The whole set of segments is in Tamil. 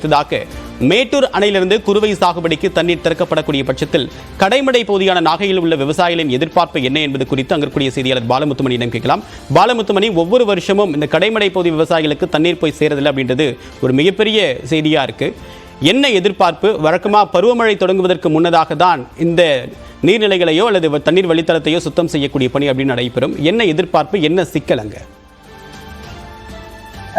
அடுத்ததாக மேட்டூர் அணையிலிருந்து குறுவை சாகுபடிக்கு தண்ணீர் திறக்கப்படக்கூடிய பட்சத்தில் கடைமடை பகுதியான நாகையில் உள்ள விவசாயிகளின் எதிர்பார்ப்பு என்ன என்பது குறித்து அங்கிருக்கூடிய செய்தியாளர் பாலமுத்துமணியிடம் கேட்கலாம். பாலமுத்துமணி ஒவ்வொரு வருஷமும் இந்த கடைமடை பகுதி விவசாயிகளுக்கு தண்ணீர் போய் சேரதில்லை அப்படின்றது ஒரு மிகப்பெரிய செய்தியா இருக்கு. என்ன எதிர்பார்ப்பு? வழக்கமா பருவமழை தொடங்குவதற்கு முன்னதாக தான் இந்த நீர்நிலைகளையோ அல்லது தண்ணீர் வழித்தளத்தையோ சுத்தம் செய்யக்கூடிய பணி அப்படின்னு நடைபெறும். என்ன எதிர்பார்ப்பு? என்ன சிக்கல் அங்க?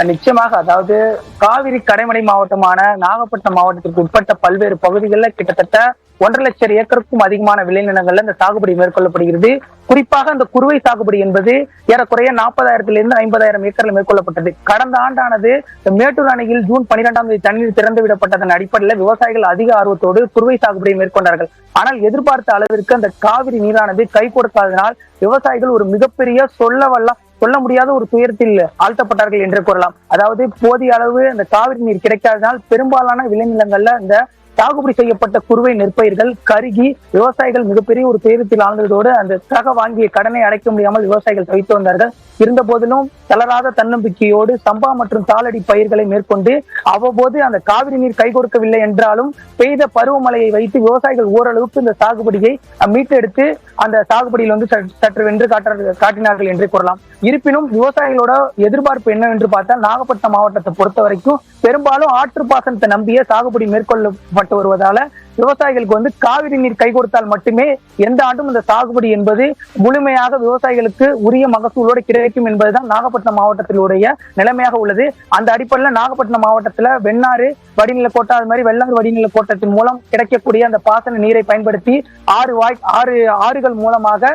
நிச்சயமாக அதாவது காவிரி கடைமடை மாவட்டமான நாகப்பட்டினம் மாவட்டத்திற்கு உட்பட்ட பல்வேறு பகுதிகளில் கிட்டத்தட்ட ஒன்றரை லட்சம் ஏக்கருக்கும் அதிகமான விளைநிலங்கள்ல இந்த சாகுபடி மேற்கொள்ளப்படுகிறது. குறிப்பாக அந்த குறுவை சாகுபடி என்பது ஏறக்குறைய நாற்பதாயிரத்திலிருந்து ஐம்பதாயிரம் ஏக்கர்ல மேற்கொள்ளப்பட்டது. கடந்த ஆண்டானது மேட்டூர் அணையில் ஜூன் பனிரெண்டாம் தேதி தண்ணீர் திறந்து விடப்பட்டதன் அடிப்படையில் விவசாயிகள் அதிக ஆர்வத்தோடு குறுவை சாகுபடியை மேற்கொண்டார்கள். ஆனால் எதிர்பார்த்த அளவிற்கு அந்த காவிரி நீரானது கை கொடுக்காதனால் விவசாயிகள் ஒரு மிகப்பெரிய சொல்ல வல்ல சொல்ல முடியாத ஒரு துயரத்தில் ஆழ்த்தப்பட்டார்கள் என்று கூறலாம். அதாவது போதிய அளவு அந்த காவிரி நீர் கிடைக்காததால் பெரும்பாலான விளைநிலங்கள்ல இந்த சாகுபடி செய்யப்பட்ட குறுவை நெற்பயிர்கள் கருகி விவசாயிகள் மிகப்பெரிய ஒரு துயரத்தில் ஆழ்ந்ததோடு அந்த தக வாங்கிய கடனை அடைக்க முடியாமல் விவசாயிகள் தவித்து வந்தார்கள். இருந்த போதிலும் தளராத தன்னம்பிக்கையோடு சம்பா மற்றும் தாளடி பயிர்களை மேற்கொண்டு அவ்வப்போது அந்த காவிரி நீர் கை கொடுக்கவில்லை என்றாலும் பெய்த பருவமழையை வைத்து விவசாயிகள் ஓரளவுக்கு இந்த சாகுபடியை மீட்டெடுத்து அந்த சாகுபடியில் வந்து சற்று- சற்று வென்று காட்ட காட்டினார்கள் என்றே கூறலாம். இருப்பினும் விவசாயிகளோட எதிர்பார்ப்பு என்னவென்று பார்த்தால் நாகப்பட்டினம் மாவட்டத்தை பொறுத்த வரைக்கும் பெரும்பாலும் ஆற்று பாசனத்தை நம்பிய சாகுபடி மேற்கொள்ளப்பட்டு வருவதால விவசாயிகளுக்கு வந்து காவிரி நீர் கை கொடுத்தால் மட்டுமே எந்த ஆண்டும் இந்த சாகுபடி என்பது முழுமையாக விவசாயிகளுக்கு உரிய மகசூலோடு கிடைக்கும் என்பதுதான் நாகப்பட்டினம் மாவட்டத்தினுடைய நிலைமையாக உள்ளது. அந்த அடிப்படையில் நாகப்பட்டினம் மாவட்டத்துல வெண்ணாறு வடிநில கோட்டா அது மாதிரி வெள்ளாறு வடிநில கோட்டத்தின் மூலம் கிடைக்கக்கூடிய அந்த பாசன நீரை பயன்படுத்தி ஆறு வாய் ஆறு ஆறுகள் மூலமாக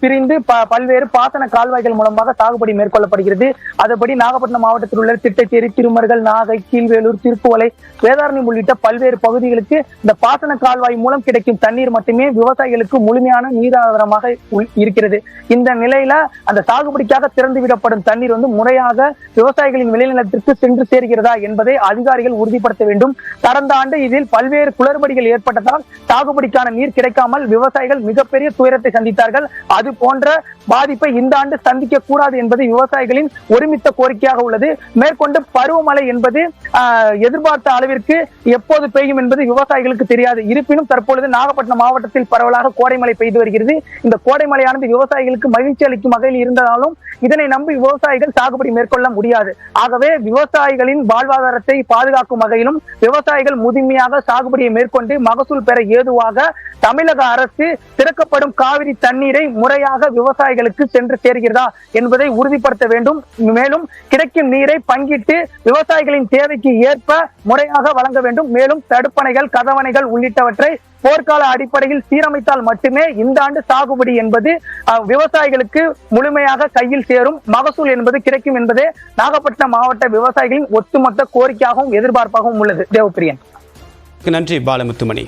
பிரிந்து ப- பல்வேறு பாசன கால்வாய்கள் மூலமாக சாகுபடி மேற்கொள்ளப்படுகிறது. அதுபடி நாகப்பட்டினம் மாவட்டத்தில் உள்ள திட்டச்சேரி திருமர்கள் நாகை கீழ்வேலூர் திருப்புவலை வேதாரணி உள்ளிட்ட பல்வேறு விவசாயிகளுக்கு இந்த பாசன கால்வாய் மூலம் கிடைக்கும் தண்ணீர் மட்டுமே விவசாயிகளுக்கு முழுமையான நீராதாரமாக இருக்கிறது. இந்த நிலையில அந்த சாகுபடிக்காக திறந்து விடப்படும் தண்ணீர் வந்து முறையாக விவசாயிகளின் விளைநிலத்திற்கு சென்று சேர்கிறதா என்பதை அதிகாரிகள் உறுதிப்படுத்த வேண்டும். கடந்த ஆண்டு இதில் பல்வேறு குளறுபடிகள் ஏற்பட்டதால் சாகுபடிக்கான நீர் கிடைக்காமல் விவசாயிகள் மிகப்பெரிய துயரத்தை சந்தித்தார்கள். அது போன்ற பாதிப்பை இந்த ஆண்டு சந்திக்க கூடாது என்பது விவசாயிகளின் ஒருமித்த கோரிக்கையாக உள்ளது. மேற்கொண்டு பருவமழை என்பது எதிர்பார்த்த அளவிற்கு எப்போது பெய்யும் என்பது விவசாயிகளுக்கு தெரியாது. இருப்பினும் தற்பொழுது நாகப்பட்டினம் மாவட்டத்தில் பரவலாக கோடைமழை பெய்து வருகிறது. இந்த கோடைமழையானது விவசாயிகளுக்கு மகிழ்ச்சி அளிக்கும் வகையில் இருந்ததாலும் இதனை நம்பி விவசாயிகள் சாகுபடி மேற்கொள்ள முடியாது. ஆகவே விவசாயிகளின் வாழ்வாதாரத்தை பாதுகாக்கும் வகையிலும் விவசாயிகள் முதுமையாக சாகுபடியை மேற்கொண்டு மகசூல் பெற ஏதுவாக தமிழக அரசு திறக்கப்படும் காவிரி தண்ணீரை முறையாக விவசாயிகள் விவசாயிகளுக்கு சென்று சேர்கிறதா என்பதை உறுதிப்படுத்த வேண்டும். மேலும் கிடைக்கும் நீரை பங்கிட்டு விவசாயிகளின் தேவைக்கு ஏற்ப முறையாக வழங்க வேண்டும். மேலும் தடுப்பணைகள் கதவணைகள் உள்ளிட்டவற்றை போர்க்கால அடிப்படையில் சீரமைத்தால் மட்டுமே இந்த ஆண்டு சாகுபடி என்பது விவசாயிகளுக்கு முழுமையாக கையில் சேரும். மகசூல் என்பது கிடைக்கும் என்பதே நாகப்பட்டினம் மாவட்ட விவசாயிகளின் ஒட்டுமொத்த கோரிக்கையாகவும் எதிர்பார்ப்பாகவும் உள்ளது. தேவப்பிரியன். நன்றி பாலமுத்துமணி.